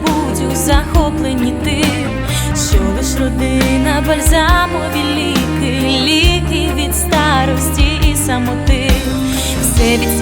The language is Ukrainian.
будь у захопленні тим, що лиш родина бальзамові ліки, ліки від старості і самоти, все від